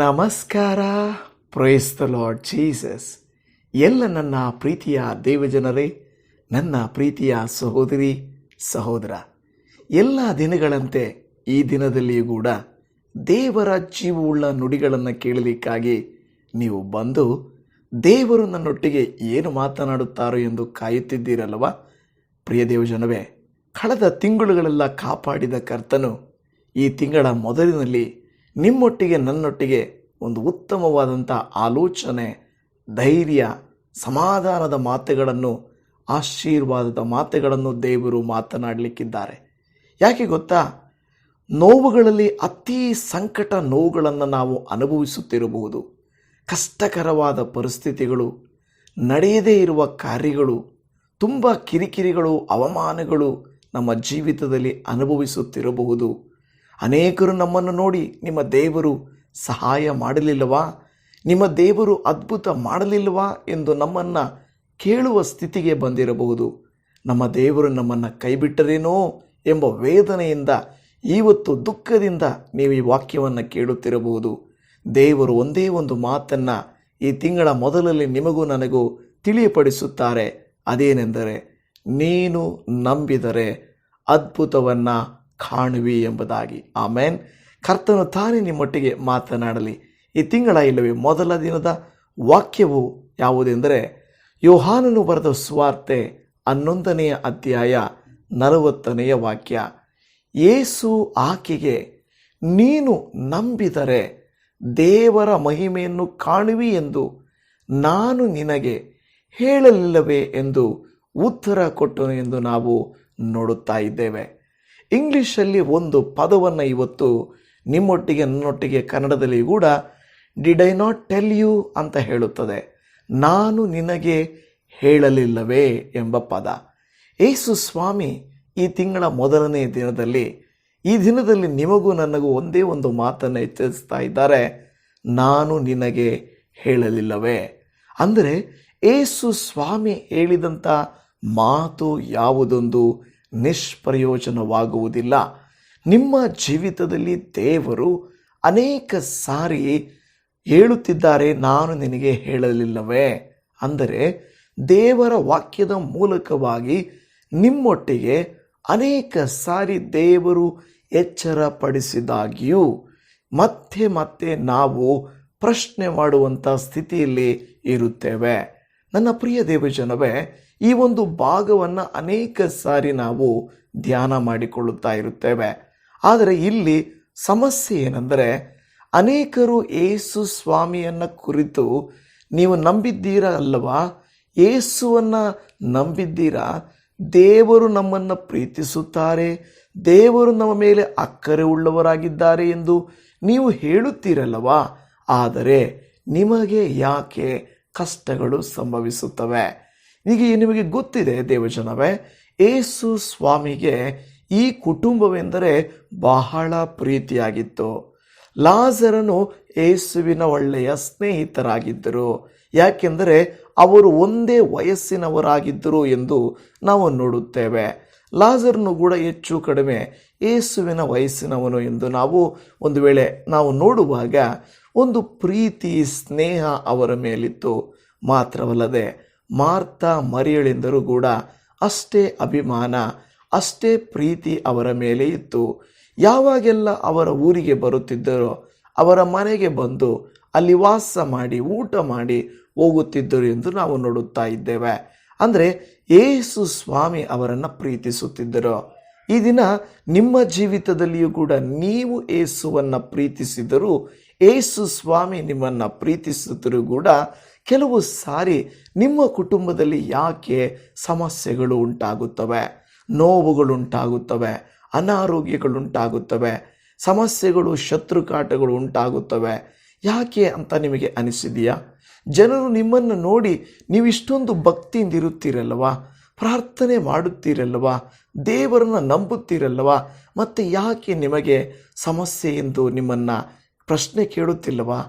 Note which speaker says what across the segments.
Speaker 1: ನಮಸ್ಕಾರ. The Lord Jesus ಎಲ್ಲ ನನ್ನ ಪ್ರೀತಿಯ ದೇವಜನರೇ, ನನ್ನ ಪ್ರೀತಿಯ ಸಹೋದರಿ, ಸಹೋದರ. ಎಲ್ಲ ದಿನಗಳಂತೆ ಈ ದಿನದಲ್ಲಿಯೂ ಕೂಡ ದೇವರ ಜೀವವುಳ್ಳ ನುಡಿಗಳನ್ನು ಕೇಳಲಿಕ್ಕಾಗಿ ನೀವು ಬಂದು ದೇವರು ನನ್ನೊಟ್ಟಿಗೆ ಏನು ಮಾತನಾಡುತ್ತಾರೋ ಎಂದು ಕಾಯುತ್ತಿದ್ದೀರಲ್ವ ಪ್ರಿಯ ದೇವಜನವೇ, ಕಳೆದ ತಿಂಗಳುಗಳೆಲ್ಲ ಕಾಪಾಡಿದ ಕರ್ತನು ಈ ತಿಂಗಳ ಮೊದಲಿನಲ್ಲಿ ನಿಮ್ಮೊಟ್ಟಿಗೆ, ನನ್ನೊಟ್ಟಿಗೆ ಒಂದು ಉತ್ತಮವಾದಂಥ ಆಲೋಚನೆ, ಧೈರ್ಯ, ಸಮಾಧಾನದ ಮಾತುಗಳನ್ನು, ಆಶೀರ್ವಾದದ ಮಾತುಗಳನ್ನು ದೇವರು ಮಾತನಾಡಲಿಕ್ಕಿದ್ದಾರೆ. ಯಾಕೆ ಗೊತ್ತಾ? ನೋವುಗಳಲ್ಲಿ ಅತಿ ಸಂಕಟ ನೋವುಗಳನ್ನು ನಾವು ಅನುಭವಿಸುತ್ತಿರಬಹುದು. ಕಷ್ಟಕರವಾದ ಪರಿಸ್ಥಿತಿಗಳು, ನಡೆಯದೇ ಇರುವ ಕಾರ್ಯಗಳು, ತುಂಬ ಕಿರಿಕಿರಿಗಳು, ಅವಮಾನಗಳು ನಮ್ಮ ಜೀವಿತದಲ್ಲಿ ಅನುಭವಿಸುತ್ತಿರಬಹುದು. ಅನೇಕರು ನಮ್ಮನ್ನು ನೋಡಿ ನಿಮ್ಮ ದೇವರು ಸಹಾಯ ಮಾಡಲಿಲ್ಲವಾ? ನಿಮ್ಮ ದೇವರು ಅದ್ಭುತ ಮಾಡಲಿಲ್ಲವಾ ಎಂದು ನಮ್ಮನ್ನು ಕೇಳುವ ಸ್ಥಿತಿಗೆ ಬಂದಿರಬಹುದು. ನಮ್ಮ ದೇವರು ನಮ್ಮನ್ನು ಕೈಬಿಟ್ಟರೇನೋ ಎಂಬ ವೇದನೆಯಿಂದ ಇವತ್ತು ದುಃಖದಿಂದ ನೀವು ಈ ವಾಕ್ಯವನ್ನು ಕೇಳುತ್ತಿರಬಹುದು. ದೇವರು ಒಂದೇ ಒಂದು ಮಾತನ್ನು ಈ ತಿಂಗಳ ಮೊದಲಲ್ಲಿ ನಿಮಗೂ ನನಗೂ ತಿಳಿಯಪಡಿಸುತ್ತಾರೆ. ಅದೇನೆಂದರೆ, ನೀನು ನಂಬಿದರೆ ಅದ್ಭುತವನ್ನು ಕಾಣುವಿ ಎಂಬುದಾಗಿ. ಆಮೇನ್. ಕರ್ತನು ತಾನೇ ನಿಮ್ಮೊಟ್ಟಿಗೆ ಮಾತನಾಡಲಿ. ಈ ತಿಂಗಳ ಇಲ್ಲವೇ ಮೊದಲ ದಿನದ ವಾಕ್ಯವು ಯಾವುದೆಂದರೆ, ಯೋಹಾನನು ಬರೆದ ಸ್ವಾರ್ತೆ ಹನ್ನೊಂದನೆಯ ಅಧ್ಯಾಯ ನಲವತ್ತನೆಯ ವಾಕ್ಯ. ಏಸು ಆಕೆಗೆ, ನೀನು ನಂಬಿದರೆ ದೇವರ ಮಹಿಮೆಯನ್ನು ಕಾಣುವಿ ಎಂದು ನಾನು ನಿನಗೆ ಹೇಳಲಿಲ್ಲವೇ ಎಂದು ಉತ್ತರ ಕೊಟ್ಟನು ಎಂದು ನಾವು ನೋಡುತ್ತಾ ಇದ್ದೇವೆ. ಇಂಗ್ಲಿಷಲ್ಲಿ ಒಂದು ಪದವನ್ನು ಇವತ್ತು ನಿಮ್ಮೊಟ್ಟಿಗೆ, ನನ್ನೊಟ್ಟಿಗೆ, ಕನ್ನಡದಲ್ಲಿ ಕೂಡ did I not tell you ಅಂತ ಹೇಳುತ್ತದೆ. ನಾನು ನಿನಗೆ ಹೇಳಲಿಲ್ಲವೇ ಎಂಬ ಪದ. ಏಸು ಸ್ವಾಮಿ, ಈ ತಿಂಗಳ ಮೊದಲನೇ ದಿನದಲ್ಲಿ, ಈ ದಿನದಲ್ಲಿ ನಿಮಗೂ ನನಗೂ ಒಂದೇ ಒಂದು ಮಾತನ್ನು ಎಚ್ಚರಿಸ್ತಾ ಇದ್ದಾರೆ. ನಾನು ನಿನಗೆ ಹೇಳಲಿಲ್ಲವೇ. ಅಂದರೆ ಏಸು ಸ್ವಾಮಿ ಹೇಳಿದಂಥ ಮಾತು ಯಾವುದೊಂದು? ನಿಷ್ಪ್ರಯೋಜನವಾಗುವುದಿಲ್ಲ. ನಿಮ್ಮ ಜೀವಿತದಲ್ಲಿ ದೇವರು ಅನೇಕ ಸಾರಿ ಹೇಳುತ್ತಿದ್ದಾರೆ, ನಾನು ನಿನಗೆ ಹೇಳಲಿಲ್ಲವೇ? ಅಂದರೆ, ದೇವರ ವಾಕ್ಯದ ಮೂಲಕವಾಗಿ ನಿಮ್ಮೊಟ್ಟಿಗೆ ಅನೇಕ ಸಾರಿ ದೇವರು ಎಚ್ಚರಪಡಿಸಿದಾಗಿಯೂ, ಮತ್ತೆ ಮತ್ತೆ ನಾವು ಪ್ರಶ್ನೆ ಮಾಡುವಂಥ ಸ್ಥಿತಿಯಲ್ಲಿ ಇರುತ್ತೇವೆ. ನನ್ನ ಪ್ರಿಯ ದೇವಜನವೇ ಈ ಒಂದು ಭಾಗವನ್ನು ಅನೇಕ ಸಾರಿ ನಾವು ಧ್ಯಾನ ಮಾಡಿಕೊಳ್ಳುತ್ತಾ ಇರುತ್ತೇವೆ. ಆದರೆ ಇಲ್ಲಿ ಸಮಸ್ಯೆ ಏನೆಂದರೆ ಅನೇಕರು ಏಸು ಸ್ವಾಮಿಯನ್ನು ಕುರಿತು ನೀವು ನಂಬಿದ್ದೀರಾ ಅಲ್ಲವಾ? ಏಸುವನ್ನು ನಂಬಿದ್ದೀರಾ? ದೇವರು ನಮ್ಮನ್ನು ಪ್ರೀತಿಸುತ್ತಾರೆ, ದೇವರು ನಮ್ಮ ಮೇಲೆ ಅಕ್ಕರೆ ಉಳ್ಳವರಾಗಿದ್ದಾರೆ ಎಂದು ನೀವು ಹೇಳುತ್ತೀರಲ್ಲವಾ? ಆದರೆ ನಿಮಗೆ ಯಾಕೆ ಕಷ್ಟಗಳು ಸಂಭವಿಸುತ್ತವೆ? ಈಗ ನಿಮಗೆ ಗೊತ್ತಿದೆ ದೇವಜನವೇ ಏಸು ಸ್ವಾಮಿಗೆ ಈ ಕುಟುಂಬವೆಂದರೆ ಬಹಳ ಪ್ರೀತಿಯಾಗಿತ್ತು. ಲಾಜರನು ಏಸುವಿನ ಒಳ್ಳೆಯ ಸ್ನೇಹಿತರಾಗಿದ್ದರು. ಯಾಕೆಂದರೆ ಅವರು ಒಂದೇ ವಯಸ್ಸಿನವರಾಗಿದ್ದರು ಎಂದು ನಾವು ನೋಡುತ್ತೇವೆ. ಲಾಜರ್ನು ಕೂಡ ಹೆಚ್ಚು ಕಡಿಮೆ ಏಸುವಿನ ವಯಸ್ಸಿನವನು ಎಂದು ನಾವು ಒಂದು ವೇಳೆ ನಾವು ನೋಡುವಾಗ ಒಂದು ಪ್ರೀತಿ, ಸ್ನೇಹ ಅವರ ಮೇಲಿತ್ತು. ಮಾತ್ರವಲ್ಲದೆ ಮಾರ್ತಾ ಮರಿಯಳೆಂದರೂ ಕೂಡ ಅಷ್ಟೇ ಅಭಿಮಾನ, ಅಷ್ಟೇ ಪ್ರೀತಿ ಅವರ ಮೇಲೆ ಇತ್ತು. ಯಾವಾಗೆಲ್ಲ ಅವರ ಊರಿಗೆ ಬರುತ್ತಿದ್ದರೋ, ಅವರ ಮನೆಗೆ ಬಂದು ಅಲ್ಲಿ ವಾಸ ಮಾಡಿ, ಊಟ ಮಾಡಿ ಹೋಗುತ್ತಿದ್ದರು ಎಂದು ನಾವು ನೋಡುತ್ತಾ ಇದ್ದೇವೆ. ಅಂದರೆ ಏಸು ಸ್ವಾಮಿ ಅವರನ್ನು ಪ್ರೀತಿಸುತ್ತಿದ್ದರು. ಈ ದಿನ ನಿಮ್ಮ ಜೀವಿತದಲ್ಲಿಯೂ ಕೂಡ ನೀವು ಏಸುವನ್ನು ಪ್ರೀತಿಸಿದರೂ, ಏಸು ಸ್ವಾಮಿ ನಿಮ್ಮನ್ನು ಪ್ರೀತಿಸಿದರೂ ಕೂಡ ಕೆಲವು ಸಾರಿ ನಿಮ್ಮ ಕುಟುಂಬದಲ್ಲಿ ಯಾಕೆ ಸಮಸ್ಯೆಗಳು ಉಂಟಾಗುತ್ತವೆ? ನೋವುಗಳುಂಟಾಗುತ್ತವೆ, ಅನಾರೋಗ್ಯಗಳುಂಟಾಗುತ್ತವೆ, ಸಮಸ್ಯೆಗಳು, ಶತ್ರುಕಾಟಗಳು ಉಂಟಾಗುತ್ತವೆ. ಯಾಕೆ ಅಂತ ನಿಮಗೆ ಅನಿಸಿದೆಯಾ? ಜನರು ನಿಮ್ಮನ್ನು ನೋಡಿ ನೀವಿಷ್ಟೊಂದು ಭಕ್ತಿಯಿಂದ ಇರುತ್ತೀರಲ್ವಾ ಪ್ರಾರ್ಥನೆ ಮಾಡುತ್ತೀರಲ್ವಾ ದೇವರನ್ನು ನಂಬುತ್ತೀರಲ್ವಾ ಮತ್ತು ಯಾಕೆ ನಿಮಗೆ ಸಮಸ್ಯೆ ಎಂದು ನಿಮ್ಮನ್ನು ಪ್ರಶ್ನೆ ಕೇಳುತ್ತಿಲ್ಲವಾ?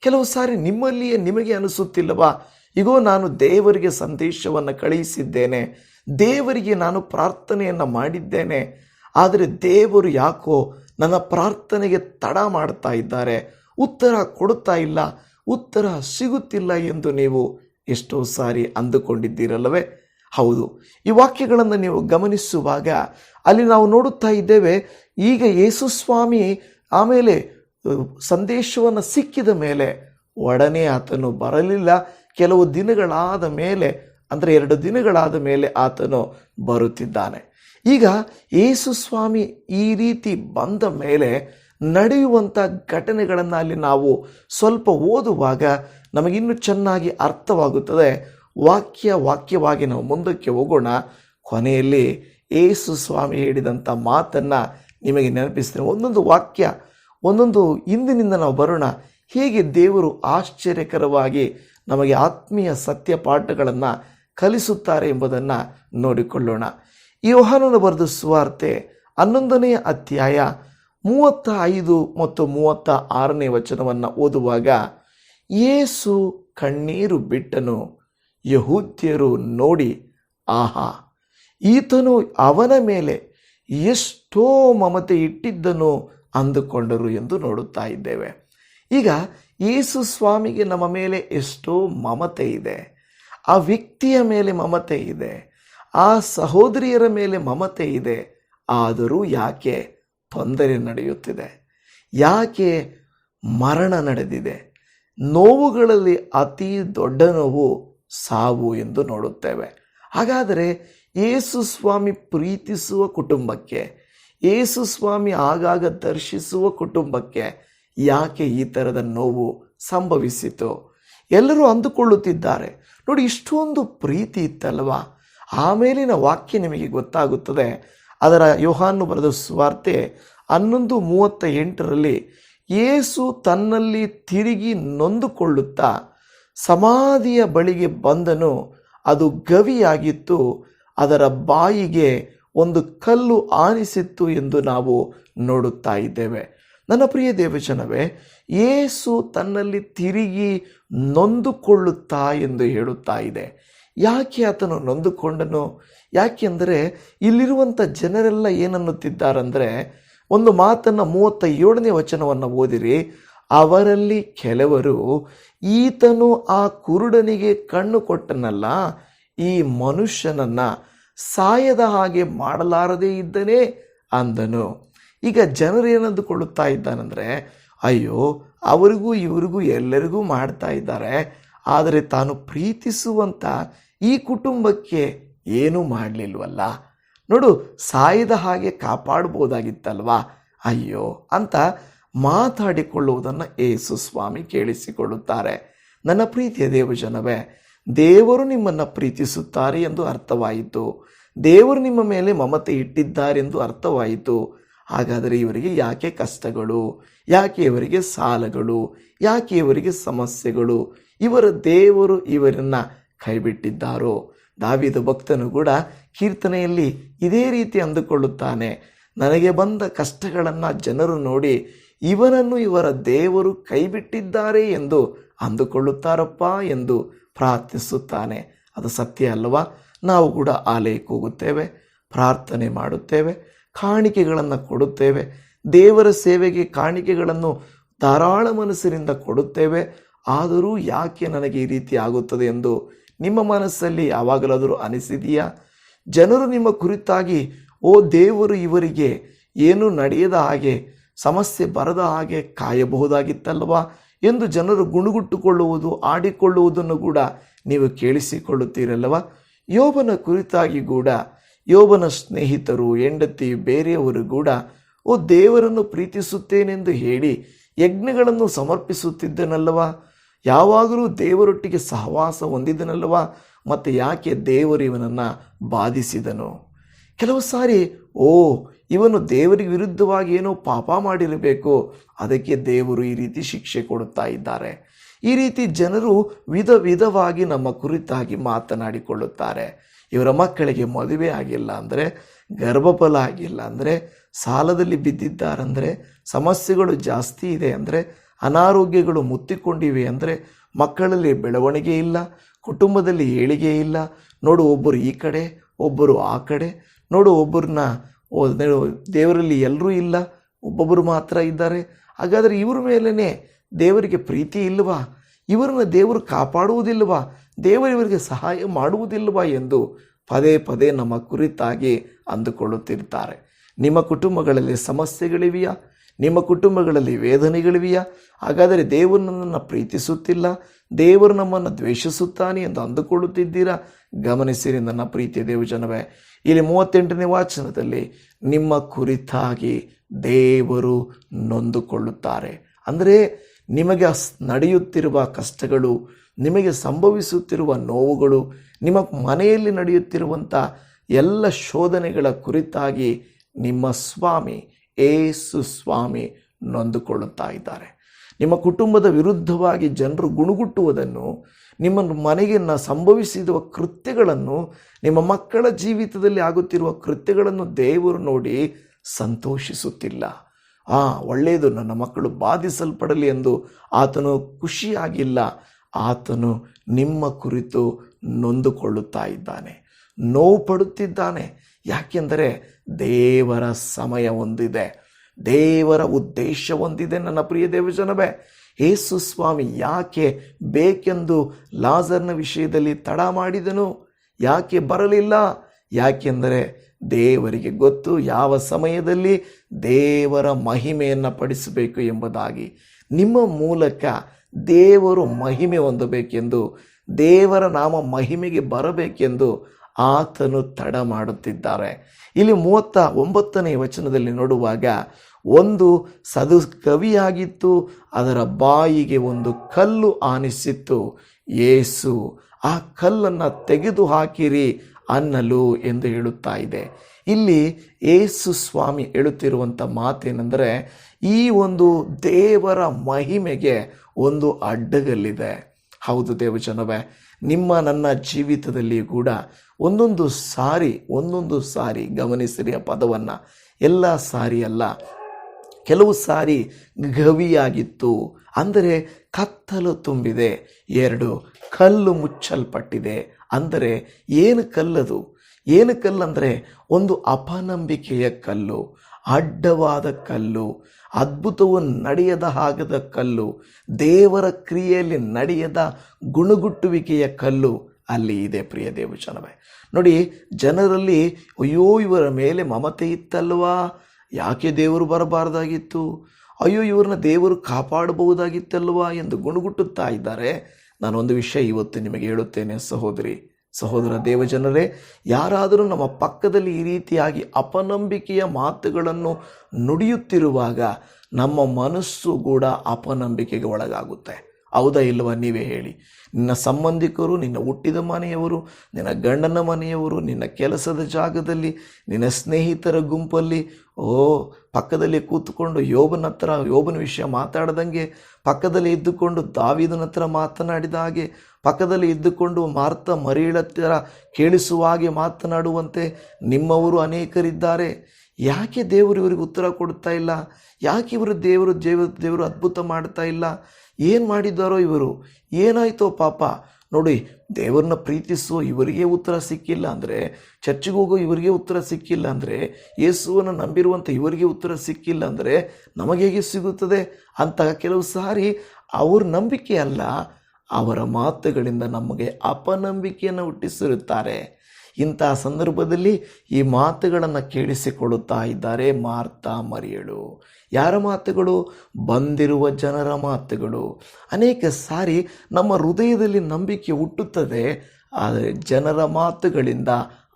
Speaker 1: ಕೆಲವು ಸಾರಿ ನಿಮ್ಮಲ್ಲಿಯೇ ನಿಮಗೆ ಅನಿಸುತ್ತಿಲ್ಲವಾ? ಇಗೋ, ನಾನು ದೇವರಿಗೆ ಸಂದೇಶವನ್ನು ಕಳುಹಿಸಿದ್ದೇನೆ. ದೇವರಿಗೆ ನಾನು ಪ್ರಾರ್ಥನೆಯನ್ನು ಮಾಡಿದ್ದೇನೆ. ಆದರೆ ದೇವರು ಯಾಕೋ ನನ್ನ ಪ್ರಾರ್ಥನೆಗೆ ತಡ ಮಾಡ್ತಾ ಇದ್ದಾರೆ? ಉತ್ತರ ಕೊಡುತ್ತಾ ಇಲ್ಲ. ಉತ್ತರ ಸಿಗುತ್ತಿಲ್ಲ ಎಂದು ನೀವು ಎಷ್ಟೋ ಸಾರಿ ಅಂದುಕೊಂಡಿದ್ದೀರಲ್ಲವೇ? ಹೌದು. ಈ ವಾಕ್ಯಗಳನ್ನು ನೀವು ಗಮನಿಸುವಾಗ ಅಲ್ಲಿ ನಾವು ನೋಡುತ್ತಾ ಇದ್ದೇವೆ, ಈಗ ಯೇಸುಸ್ವಾಮಿ ಆಮೇಲೆ ಸಂದೇಶವನ್ನು ಸಿಕ್ಕಿದ ಮೇಲೆ ಒಡನೆ ಆತನು ಬರಲಿಲ್ಲ. ಕೆಲವು ದಿನಗಳಾದ ಮೇಲೆ, ಅಂದರೆ ಎರಡು ದಿನಗಳಾದ ಮೇಲೆ ಆತನು ಬರುತ್ತಿದ್ದಾನೆ. ಈಗ ಯೇಸು ಸ್ವಾಮಿ ಈ ರೀತಿ ಬಂದ ಮೇಲೆ ನಡೆಯುವಂಥ ಘಟನೆಗಳನ್ನು ಅಲ್ಲಿ ನಾವು ಸ್ವಲ್ಪ ಓದುವಾಗ ನಮಗಿನ್ನೂ ಚೆನ್ನಾಗಿ ಅರ್ಥವಾಗುತ್ತದೆ. ವಾಕ್ಯ ವಾಕ್ಯವಾಗಿ ನಾವು ಮುಂದಕ್ಕೆ ಹೋಗೋಣ. ಕೊನೆಯಲ್ಲಿ ಏಸು ಸ್ವಾಮಿ ಹೇಳಿದಂಥ ಮಾತನ್ನು ನಿಮಗೆ ನೆನಪಿಸ್ತೇನೆ. ಒಂದೊಂದು ವಾಕ್ಯ ಒಂದೊಂದು ಇಂದಿನಿಂದ ನಾವು ಬರೋಣ. ಹೇಗೆ ದೇವರು ಆಶ್ಚರ್ಯಕರವಾಗಿ ನಮಗೆ ಆತ್ಮೀಯ ಸತ್ಯ ಪಾಠಗಳನ್ನು ಕಲಿಸುತ್ತಾರೆ ಎಂಬುದನ್ನು ನೋಡಿಕೊಳ್ಳೋಣ. ಈ ಯೋಹಾನನ ಬರೆದ ಸುವಾರ್ತೆ ಹನ್ನೊಂದನೆಯ ಅಧ್ಯಾಯ ಮೂವತ್ತ ಐದು ಮತ್ತು ಮೂವತ್ತ ಆರನೇ ವಚನವನ್ನು ಓದುವಾಗ, ಯೇಸು ಕಣ್ಣೀರು ಬಿಟ್ಟನು, ಯಹೂದ್ಯರು ನೋಡಿ, ಆಹಾ, ಈತನು ಅವನ ಮೇಲೆ ಎಷ್ಟೋ ಮಮತೆ ಇಟ್ಟಿದ್ದನು ಅಂದುಕೊಂಡರು ಎಂದು ನೋಡುತ್ತಾ ಇದ್ದೇವೆ. ಈಗ ಯೇಸು ಸ್ವಾಮಿಗೆ ನಮ್ಮ ಮೇಲೆ ಎಷ್ಟೋ ಮಮತೆ ಇದೆ. ಆ ವ್ಯಕ್ತಿಯ ಮೇಲೆ ಮಮತೆ ಇದೆ. ಆ ಸಹೋದರಿಯರ ಮೇಲೆ ಮಮತೆ ಇದೆ. ಆದರೂ ಯಾಕೆ ತೊಂದರೆ ನಡೆಯುತ್ತಿದೆ? ಯಾಕೆ ಮರಣ ನಡೆದಿದೆ? ನೋವುಗಳಲ್ಲಿ ಅತಿ ದೊಡ್ಡ ನೋವು ಸಾವು ಎಂದು ನೋಡುತ್ತೇವೆ. ಹಾಗಾದರೆ ಯೇಸು ಸ್ವಾಮಿ ಪ್ರೀತಿಸುವ ಕುಟುಂಬಕ್ಕೆ ಯೇಸು ಸ್ವಾಮಿ ಆಗಾಗ ದರ್ಶಿಸುವ ಕುಟುಂಬಕ್ಕೆ ಯಾಕೆ ಈ ಥರದ ನೋವು ಸಂಭವಿಸಿತು? ಎಲ್ಲರೂ ಅಂದುಕೊಳ್ಳುತ್ತಿದ್ದಾರೆ. ನೋಡಿ, ಇಷ್ಟೊಂದು ಪ್ರೀತಿ ಇತ್ತಲ್ವಾ? ಆಮೇಲಿನ ವಾಕ್ಯ ನಿಮಗೆ ಗೊತ್ತಾಗುತ್ತದೆ. ಅದರ ಯೋಹಾನು ಬರೆದ ಸ್ವಾರ್ತೆ ಹನ್ನೊಂದು ಮೂವತ್ತ ಎಂಟರಲ್ಲಿ ಯೇಸು ತನ್ನಲ್ಲಿ ತಿರುಗಿ ನೊಂದುಕೊಳ್ಳುತ್ತಾ ಸಮಾಧಿಯ ಬಳಿಗೆ ಬಂದನು. ಅದು ಗವಿಯಾಗಿತ್ತು. ಅದರ ಬಾಯಿಗೆ ಒಂದು ಕಲ್ಲು ಆನಿಸಿತ್ತು ಎಂದು ನಾವು ನೋಡುತ್ತಾ ಇದ್ದೇವೆ. ನನ್ನ ಪ್ರಿಯ ದೇವಜನವೇ ಯೇಸು ತನ್ನಲ್ಲಿ ತಿರುಗಿ ನೊಂದುಕೊಳ್ಳುತ್ತಾ ಎಂದು ಹೇಳುತ್ತಾ ಇದೆ. ಯಾಕೆ ಆತನು ನೊಂದುಕೊಂಡನು? ಯಾಕೆಂದರೆ ಇಲ್ಲಿರುವಂಥ ಜನರೆಲ್ಲ ಏನನ್ನುತ್ತಿದ್ದಾರಂದರೆ, ಒಂದು ಮಾತನ್ನು ಮೂವತ್ತ ಏಳನೇ ವಚನವನ್ನು ಓದಿರಿ. ಅವರಲ್ಲಿ ಕೆಲವರು, ಈತನು ಆ ಕುರುಡನಿಗೆ ಕಣ್ಣು ಕೊಟ್ಟನಲ್ಲ, ಈ ಮನುಷ್ಯನನ್ನ ಸಾಯದ ಹಾಗೆ ಮಾಡಲಾರದೇ ಇದ್ದನೇ ಅಂದನು. ಈಗ ಜನರು ಏನಂದುಕೊಳ್ಳುತ್ತಾ ಇದ್ದಾನಂದರೆ, ಅಯ್ಯೋ, ಅವರಿಗೂ ಇವರಿಗೂ ಎಲ್ಲರಿಗೂ ಮಾಡ್ತಾ ಇದ್ದಾರೆ. ಆದರೆ ತಾನು ಪ್ರೀತಿಸುವಂಥ ಈ ಕುಟುಂಬಕ್ಕೆ ಏನೂ ಮಾಡಲಿಲ್ವಲ್ಲ. ನೋಡು, ಸಾಯದ ಹಾಗೆ ಕಾಪಾಡ್ಬೋದಾಗಿತ್ತಲ್ವಾ? ಅಯ್ಯೋ, ಅಂತ ಮಾತಾಡಿಕೊಳ್ಳುವುದನ್ನು ಯೇಸು ಸ್ವಾಮಿ ಕೇಳಿಸಿಕೊಳ್ಳುತ್ತಾರೆ. ನನ್ನ ಪ್ರೀತಿಯ ದೇವಜನವೇ ದೇವರು ನಿಮ್ಮನ್ನು ಪ್ರೀತಿಸುತ್ತಾರೆ ಎಂದು ಅರ್ಥವಾಯಿತು. ದೇವರು ನಿಮ್ಮ ಮೇಲೆ ಮಮತೆ ಇಟ್ಟಿದ್ದಾರೆಂದು ಅರ್ಥವಾಯಿತು. ಹಾಗಾದರೆ ಇವರಿಗೆ ಯಾಕೆ ಕಷ್ಟಗಳು? ಯಾಕೆ ಇವರಿಗೆ ಸಾಲಗಳು? ಯಾಕೆ ಇವರಿಗೆ ಸಮಸ್ಯೆಗಳು? ಇವರ ದೇವರು ಇವರನ್ನ ಕೈಬಿಟ್ಟಿದ್ದಾರೋ? ದಾವಿದ ಭಕ್ತನು ಕೂಡ ಕೀರ್ತನೆಯಲ್ಲಿ ಇದೇ ರೀತಿ ಅಂದುಕೊಳ್ಳುತ್ತಾನೆ. ನನಗೆ ಬಂದ ಕಷ್ಟಗಳನ್ನು ಜನರು ನೋಡಿ ಇವನನ್ನು ಇವರ ದೇವರು ಕೈಬಿಟ್ಟಿದ್ದಾರೆ ಎಂದು ಅಂದುಕೊಳ್ಳುತ್ತಾರಪ್ಪ ಎಂದು ಪ್ರಾರ್ಥಿಸುತ್ತಾನೆ. ಅದು ಸತ್ಯ ಅಲ್ಲವಾ ನಾವು ಕೂಡ ಆಲಯಕ್ಕೆ ಹೋಗುತ್ತೇವೆ, ಪ್ರಾರ್ಥನೆ ಮಾಡುತ್ತೇವೆ, ಕಾಣಿಕೆಗಳನ್ನು ಕೊಡುತ್ತೇವೆ, ದೇವರ ಸೇವೆಗೆ ಕಾಣಿಕೆಗಳನ್ನು ಧಾರಾಳ ಮನಸ್ಸಿನಿಂದ ಕೊಡುತ್ತೇವೆ. ಆದರೂ ಯಾಕೆ ನನಗೆ ಈ ರೀತಿ ಆಗುತ್ತದೆ ಎಂದು ನಿಮ್ಮ ಮನಸ್ಸಲ್ಲಿ ಯಾವಾಗಲಾದರೂ ಅನಿಸಿದೆಯಾ? ಜನರು ನಿಮ್ಮ ಕುರಿತಾಗಿ, ಓ ದೇವರು ಇವರಿಗೆ ಏನು ನಡೆಯದ ಹಾಗೆ, ಸಮಸ್ಯೆ ಬರದ ಹಾಗೆ ಕಾಯಬಹುದಾಗಿತ್ತಲ್ವಾ? ಎಂದು ಜನರು ಗುಣುಗುಟ್ಟುಕೊಳ್ಳುವುದು, ಆಡಿಕೊಳ್ಳುವುದನ್ನು ಕೂಡ ನೀವು ಕೇಳಿಸಿಕೊಳ್ಳುತ್ತೀರಲ್ಲವ? ಯೋಬನ ಕುರಿತಾಗಿ ಕೂಡ, ಯೋಬನ ಸ್ನೇಹಿತರು, ಹೆಂಡತಿ ಬೇರೆಯವರು ಕೂಡ, ಓ ದೇವರನ್ನು ಪ್ರೀತಿಸುತ್ತೇನೆಂದು ಹೇಳಿ ಯಜ್ಞಗಳನ್ನು ಸಮರ್ಪಿಸುತ್ತಿದ್ದನಲ್ಲವ? ಯಾವಾಗಲೂ ದೇವರೊಟ್ಟಿಗೆ ಸಹವಾಸ ಹೊಂದಿದ್ದನಲ್ಲವ ಮತ್ತು ಯಾಕೆ ದೇವರು ಇವನನ್ನು ಬಾಧಿಸಿದನು? ಕೆಲವು ಸಾರಿ, ಓ ಇವನು ದೇವರಿಗೆ ವಿರುದ್ಧವಾಗಿ ಏನೋ ಪಾಪ ಮಾಡಿರಬೇಕು. ಅದಕ್ಕೆ ದೇವರು ಈ ರೀತಿ ಶಿಕ್ಷೆ ಕೊಡುತ್ತಾ ಇದ್ದಾರೆ. ಈ ರೀತಿ ಜನರು ವಿಧ ವಿಧವಾಗಿ ನಮ್ಮ ಕುರಿತಾಗಿ ಮಾತನಾಡಿಕೊಳ್ಳುತ್ತಾರೆ. ಇವರ ಮಕ್ಕಳಿಗೆ ಮದುವೆ ಆಗಿಲ್ಲ ಅಂದರೆ, ಗರ್ಭಫಲ ಆಗಿಲ್ಲ ಅಂದರೆ, ಸಾಲದಲ್ಲಿ ಬಿದ್ದಿದ್ದಾರೆಂದರೆ, ಸಮಸ್ಯೆಗಳು ಜಾಸ್ತಿ ಇದೆ ಅಂದರೆ, ಅನಾರೋಗ್ಯಗಳು ಮುತ್ತಿಕೊಂಡಿವೆ ಅಂದರೆ, ಮಕ್ಕಳಲ್ಲಿ ಬೆಳವಣಿಗೆ ಇಲ್ಲ, ಕುಟುಂಬದಲ್ಲಿ ಏಳಿಗೆ ಇಲ್ಲ. ನೋಡು ಒಬ್ಬರು ಈ ಕಡೆ, ಒಬ್ಬರು ಆ ಕಡೆ. ನೋಡು ಒಬ್ಬರನ್ನ ದೇವರಲ್ಲಿ ಎಲ್ಲರೂ ಇಲ್ಲ, ಒಬ್ಬೊಬ್ಬರು ಮಾತ್ರ ಇದ್ದಾರೆ. ಹಾಗಾದರೆ ಇವ್ರ ಮೇಲೇ ದೇವರಿಗೆ ಪ್ರೀತಿ ಇಲ್ಲವಾ ಇವರನ್ನು ದೇವರು ಕಾಪಾಡುವುದಿಲ್ಲವಾ ದೇವರು ಇವರಿಗೆ ಸಹಾಯ ಮಾಡುವುದಿಲ್ಲವಾ ಎಂದು ಪದೇ ಪದೇ ನಮ್ಮ ಕುರಿತಾಗಿ ಅಂದುಕೊಳ್ಳುತ್ತಿರ್ತಾರೆ. ನಿಮ್ಮ ಕುಟುಂಬಗಳಲ್ಲಿ ಸಮಸ್ಯೆಗಳಿವೆಯಾ? ನಿಮ್ಮ ಕುಟುಂಬಗಳಲ್ಲಿ ವೇದನೆಗಳಿವೆಯಾ? ಹಾಗಾದರೆ ದೇವರು ನನ್ನನ್ನು ಪ್ರೀತಿಸುತ್ತಿಲ್ಲ, ದೇವರು ನಮ್ಮನ್ನು ದ್ವೇಷಿಸುತ್ತಾನೆ ಎಂದು ಅಂದುಕೊಳ್ಳುತ್ತಿದ್ದೀರಾ? ಗಮನಿಸಿರಿ ನನ್ನ ಪ್ರೀತಿಯ ದೇವಜನವೇ ಇಲ್ಲಿ ಮೂವತ್ತೆಂಟನೇ ವಾಚನದಲ್ಲಿ ನಿಮ್ಮ ಕುರಿತಾಗಿ ದೇವರು ನೊಂದುಕೊಳ್ಳುತ್ತಾರೆ. ಅಂದರೆ ನಿಮಗೆ ನಡೆಯುತ್ತಿರುವ ಕಷ್ಟಗಳು, ನಿಮಗೆ ಸಂಭವಿಸುತ್ತಿರುವ ನೋವುಗಳು, ನಿಮ್ಮ ಮನೆಯಲ್ಲಿ ನಡೆಯುತ್ತಿರುವಂಥ ಎಲ್ಲ ಶೋಧನೆಗಳ ಕುರಿತಾಗಿ ನಿಮ್ಮ ಸ್ವಾಮಿ, ಏಸು ಸ್ವಾಮಿ ನೊಂದುಕೊಳ್ಳುತ್ತಾ ಇದ್ದಾರೆ. ನಿಮ್ಮ ಕುಟುಂಬದ ವಿರುದ್ಧವಾಗಿ ಜನರು ಗುಣಗುಟ್ಟುವುದನ್ನು, ನಿಮ್ಮ ಮನೆಗೆ ಸಂಭವಿಸಿರುವ ಕೃತ್ಯಗಳನ್ನು, ನಿಮ್ಮ ಮಕ್ಕಳ ಜೀವಿತದಲ್ಲಿ ಆಗುತ್ತಿರುವ ಕೃತ್ಯಗಳನ್ನು ದೇವರು ನೋಡಿ ಸಂತೋಷಿಸುತ್ತಿಲ್ಲ. ಆ, ಒಳ್ಳೆಯದು, ನನ್ನ ಮಕ್ಕಳು ಬಾಧಿಸಲ್ಪಡಲಿ ಎಂದು ಆತನು ಖುಷಿಯಾಗಿಲ್ಲ. ಆತನು ನಿಮ್ಮ ಕುರಿತು ನೊಂದುಕೊಳ್ಳುತ್ತಾ ಇದ್ದಾನೆ, ನೋವು ಪಡುತ್ತಿದ್ದಾನೆ. ಯಾಕೆಂದರೆ ದೇವರ ಸಮಯ ಒಂದಿದೆ. ದೇವರ ಉದ್ದೇಶ ಹೊಂದಿದೆ ನನ್ನ ಪ್ರಿಯ ದೇವಜನವೇ ಯೇಸು ಸ್ವಾಮಿ ಯಾಕೆ ಬೇಕೆಂದು ಲಾಜರ್ನ ವಿಷಯದಲ್ಲಿ ತಡ ಮಾಡಿದನು? ಯಾಕೆ ಬರಲಿಲ್ಲ? ಯಾಕೆಂದರೆ ದೇವರಿಗೆ ಗೊತ್ತು ಯಾವ ಸಮಯದಲ್ಲಿ ದೇವರ ಮಹಿಮೆಯನ್ನು ಪಡಿಸಬೇಕು ಎಂಬುದಾಗಿ. ನಿಮ್ಮ ಮೂಲಕ ದೇವರು ಮಹಿಮೆ ಹೊಂದಬೇಕೆಂದು, ದೇವರ ನಾಮ ಮಹಿಮೆಗೆ ಬರಬೇಕೆಂದು ಆತನು ತಡ ಮಾಡುತ್ತಿದ್ದಾರೆ. ಇಲ್ಲಿ ಮೂವತ್ತ ಒಂಬತ್ತನೇ ವಚನದಲ್ಲಿ ನೋಡುವಾಗ, ಒಂದು ಸದು ಕವಿಯಾಗಿತ್ತು ಅದರ ಬಾಯಿಗೆ ಒಂದು ಕಲ್ಲು ಆನಿಸಿತ್ತು. ಏಸು, ಆ ಕಲ್ಲನ್ನು ತೆಗೆದು ಹಾಕಿರಿ ಅನ್ನಲು ಎಂದು ಹೇಳುತ್ತಾ ಇದೆ. ಇಲ್ಲಿ ಏಸು ಸ್ವಾಮಿ ಹೇಳುತ್ತಿರುವಂಥ ಮಾತೇನೆಂದರೆ, ಈ ಒಂದು ದೇವರ ಮಹಿಮೆಗೆ ಒಂದು ಅಡ್ಡಗಲ್ಲಿದೆ. ಹೌದು ದೇವಜನವೇ, ನಿಮ್ಮ ನನ್ನ ಜೀವಿತದಲ್ಲಿ ಕೂಡ ಒಂದೊಂದು ಸಾರಿ ಒಂದೊಂದು ಸಾರಿ ಗಮನಿಸಿರಿ ಆ ಪದವನ್ನು. ಎಲ್ಲ ಸಾರಿ ಅಲ್ಲ. ಕೆಲವು ಸಾರಿ ಗವಿಯಾಗಿತ್ತು. ಅಂದರೆ ಕತ್ತಲು ತುಂಬಿದೆ. ಎರಡು, ಕಲ್ಲು ಮುಚ್ಚಲ್ಪಟ್ಟಿದೆ. ಅಂದರೆ ಏನು ಕಲ್ಲದು? ಏನು ಕಲ್ಲಂದರೆ ಒಂದು ಅಪನಂಬಿಕೆಯ ಕಲ್ಲು, ಅಡ್ಡವಾದ ಕಲ್ಲು, ಅದ್ಭುತವು ನಡೆಯದ ಹಾಗದ ಕಲ್ಲು, ದೇವರ ಕ್ರಿಯೆಯಲ್ಲಿ ನಡೆಯದ ಗುಣಗುಟ್ಟುವಿಕೆಯ ಕಲ್ಲು ಅಲ್ಲಿ ಇದೆ, ಪ್ರಿಯ ದೇವಜನವೇ. ನೋಡಿ, ಜನರಲ್ಲಿ, ಅಯ್ಯೋ, ಇವರ ಮೇಲೆ ಮಮತೆ ಇತ್ತಲ್ವಾ? ಯಾಕೆ ದೇವರು ಬರಬಾರ್ದಾಗಿತ್ತು? ಅಯ್ಯೋ, ಇವ್ರನ್ನ ದೇವರು ಕಾಪಾಡಬಹುದಾಗಿತ್ತಲ್ವಾ ಎಂದು ಗುಣಗುಟ್ಟುತ್ತಾ ಇದ್ದಾರೆ. ನಾನೊಂದು ವಿಷಯ ಇವತ್ತು ನಿಮಗೆ ಹೇಳುತ್ತೇನೆ, ಸಹೋದರಿ, ಸಹೋದರ ದೇವಜನರೇ, ಯಾರಾದರೂ ನಮ್ಮ ಪಕ್ಕದಲ್ಲಿ ಈ ರೀತಿಯಾಗಿ ಅಪನಂಬಿಕೆಯ ಮಾತುಗಳನ್ನು ನುಡಿಯುತ್ತಿರುವಾಗ ನಮ್ಮ ಮನಸ್ಸು ಕೂಡ ಅಪನಂಬಿಕೆಗೆ ಒಳಗಾಗುತ್ತೆ. ಹೌದಾ ಇಲ್ಲವಾ ನೀವೇ ಹೇಳಿ. ನಿನ್ನ ಸಂಬಂಧಿಕರು, ನಿನ್ನ ಹುಟ್ಟಿದ ಮನೆಯವರು, ನಿನ್ನ ಗಂಡನ ಮನೆಯವರು, ನಿನ್ನ ಕೆಲಸದ ಜಾಗದಲ್ಲಿ, ನಿನ್ನ ಸ್ನೇಹಿತರ ಗುಂಪಲ್ಲಿ, ಓ, ಪಕ್ಕದಲ್ಲಿ ಕೂತ್ಕೊಂಡು ಯೋಬನ ಹತ್ರ, ಯೋಬನ ವಿಷಯ ಮಾತಾಡ್ದಂಗೆ, ಪಕ್ಕದಲ್ಲಿ ಇದ್ದುಕೊಂಡು ದಾವಿದನ ಹತ್ರ ಮಾತನಾಡಿದ ಹಾಗೆ, ಪಕ್ಕದಲ್ಲಿ ಇದ್ದುಕೊಂಡು ಮಾರ್ತ ಮರಿಳತ್ತರ ಕೇಳಿಸುವ ಹಾಗೆ ಮಾತನಾಡುವಂತೆ ನಿಮ್ಮವರು ಅನೇಕರಿದ್ದಾರೆ. ಯಾಕೆ ದೇವರು ಇವರಿಗೆ ಉತ್ತರ ಕೊಡ್ತಾ ಇಲ್ಲ? ಯಾಕೆ ಇವರು ದೇವರು ದೇವ, ದೇವರು ಅದ್ಭುತ ಮಾಡ್ತಾ ಇಲ್ಲ? ಏನು ಮಾಡಿದ್ದಾರೋ ಇವರು? ಏನಾಯಿತೋ ಪಾಪ? ನೋಡಿ, ದೇವರನ್ನ ಪ್ರೀತಿಸುವ ಇವರಿಗೆ ಉತ್ತರ ಸಿಕ್ಕಿಲ್ಲ ಅಂದರೆ, ಚರ್ಚಿಗೆ ಹೋಗೋ ಇವರಿಗೆ ಉತ್ತರ ಸಿಕ್ಕಿಲ್ಲ ಅಂದರೆ, ಯೇಸುವನ್ನು ನಂಬಿರುವಂಥ ಇವರಿಗೆ ಉತ್ತರ ಸಿಕ್ಕಿಲ್ಲ ಅಂದರೆ ನಮಗೆ ಹೇಗೆ ಸಿಗುತ್ತದೆ? ಅಂತ ಕೆಲವು ಸಾರಿ ಅವ್ರ ನಂಬಿಕೆ ಅಲ್ಲ, ಅವರ ಮಾತುಗಳಿಂದ ನಮಗೆ ಅಪನಂಬಿಕೆಯನ್ನು ಹುಟ್ಟಿಸಿರುತ್ತಾರೆ. ಇಂತಹ ಸಂದರ್ಭದಲ್ಲಿ ಈ ಮಾತುಗಳನ್ನು ಕೇಳಿಸಿಕೊಳ್ಳುತ್ತಾ ಇದ್ದಾರೆ ಮಾರ್ತಾ ಮರಿಯಳು. ಯಾರ ಮಾತುಗಳು? ಬಂದಿರುವ ಜನರ ಮಾತುಗಳು. ಅನೇಕ ಸಾರಿ ನಮ್ಮ ಹೃದಯದಲ್ಲಿ ನಂಬಿಕೆ ಹುಟ್ಟುತ್ತದೆ, ಆದರೆ ಜನರ ಮಾತುಗಳಿಂದ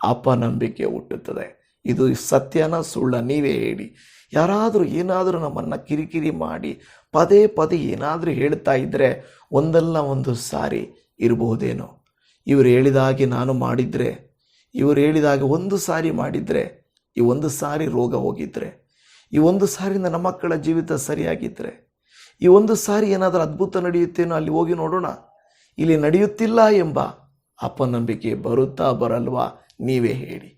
Speaker 1: ಅಪನಂಬಿಕೆ ಹುಟ್ಟುತ್ತದೆ. ಇದು ಸತ್ಯನ ಸುಳ್ಳ, ನೀವೇ ಹೇಳಿ. ಯಾರಾದರೂ ಏನಾದರೂ ನಮ್ಮನ್ನು ಕಿರಿಕಿರಿ ಮಾಡಿ, ಪದೇ ಪದೇ ಏನಾದರೂ ಹೇಳ್ತಾ ಇದ್ದರೆ ಒಂದಲ್ಲ ಒಂದು ಸಾರಿ ಇರಬಹುದೇನೋ ಇವರು ಹೇಳಿದ ಹಾಗೆ ನಾನು ಮಾಡಿದರೆ ಇವರು ಹೇಳಿದಾಗ ಒಂದು ಸಾರಿ ಮಾಡಿದರೆ, ಈ ಒಂದು ಸಾರಿ ರೋಗ ಹೋಗಿದ್ದರೆ ಈ ಒಂದು ಸಾರಿ ನಮ್ಮ ಮಕ್ಕಳ ಜೀವಿತ ಸರಿಯಾಗಿದ್ದರೆ ಈ ಒಂದು ಸಾರಿ ಏನಾದರೂ ಅದ್ಭುತ ನಡೆಯುತ್ತೇನೋ ಅಲ್ಲಿ ಹೋಗಿ ನೋಡೋಣ. ಇಲ್ಲಿ ನಡೆಯುತ್ತಿಲ್ಲ ಎಂಬ ಅಪನಂಬಿಕೆ ಬರುತ್ತಾ ಬರಲ್ವಾ ನೀವೇ ಹೇಳಿ.